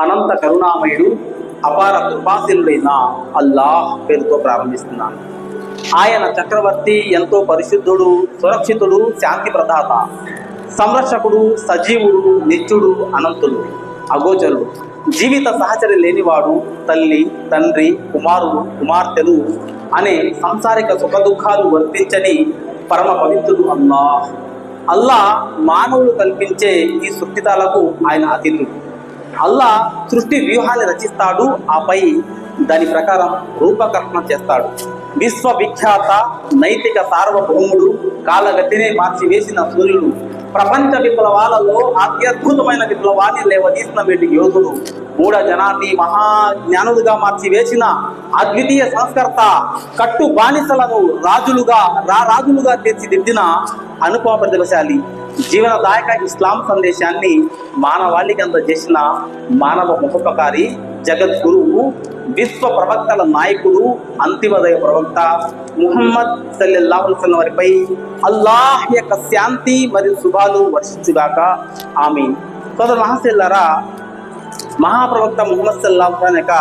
అనంత కరుణామయుడు అపార కృపాశీలుడైన అల్లాహ్ పేరుతో ప్రారంభిస్తున్నాను ఆయన చక్రవర్తి ఎంతో పరిశుద్ధుడు సురక్షితుడు శాంతి ప్రదాత సంరక్షకుడు సజీవుడు నిత్యుడు అనంతుడు అగోచరుడు. జీవిత సహచరి లేనివాడు తల్లి తండ్రి కుమారుడు కుమార్తెలు అనే సంసారిక సుఖ దుఃఖాలు వర్తించని పరమ పవిత్రుడు అల్లాహ్. అల్లా మానవులు కల్పించే ఈ సుఖితాలకు ఆయన అతిథుడు. అల్లా సృష్టి వ్యూహాన్ని రచిస్తాడు ఆపై దాని ప్రకారం రూపకల్పన చేస్తాడు. విశ్వవిఖ్యాత నైతిక సార్వభౌముడు కాలగతినే మార్చివేసిన సూర్యుడు. ప్రపంచ విప్లవాలలో అత్యద్భుతమైన విప్లవాన్ని లేవదీసిన వీటి యోధుడు మూఢ జనాన్ని మహా జ్ఞానులుగా మార్చి వేసిన అద్వితీయ సంస్కర్త కట్టు బానిసలను రాజులుగా రా రాజులుగా తీర్చిదిద్దిన అనుపమ ప్రతిభశాలి జీవనదాయక ఇస్లాం సందేశాన్ని మానవాళికి అందజేసిన మానవ ముఖపకారి జగద్గురువు విశ్వ ప్రవక్తల నాయకుడు అంతిమదయ ప్రవక్త ముహమ్మద్ సల్లల్లాహు వారిపై అల్లాహ్ యొక్క శాంతి మరియు శుభాలు వర్షించుగాక ఆమె సోదర మహాశిల్లారా మహాప్రవక్త ముహమ్మద్ సల్లాహు యొక్క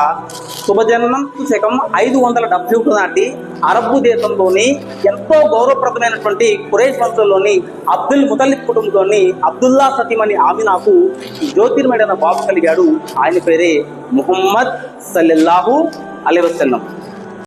శుభజన్మం శకం ఐదు వందల డెబ్బై ఒకటి నాటి అరబ్బు దేశంలోని ఎంతో గౌరవప్రదమైనటువంటి కురేష్ వంశంలోని అబ్దుల్ ముతలిక్ కుటుంబంలోని అబ్దుల్లా సతీమని ఆమె నాకు జ్యోతిర్మయుడైన బాబు కలిగాడు. ఆయన పేరే ముహమ్మద్ సల్లల్లాహు అలీ వసల్లం.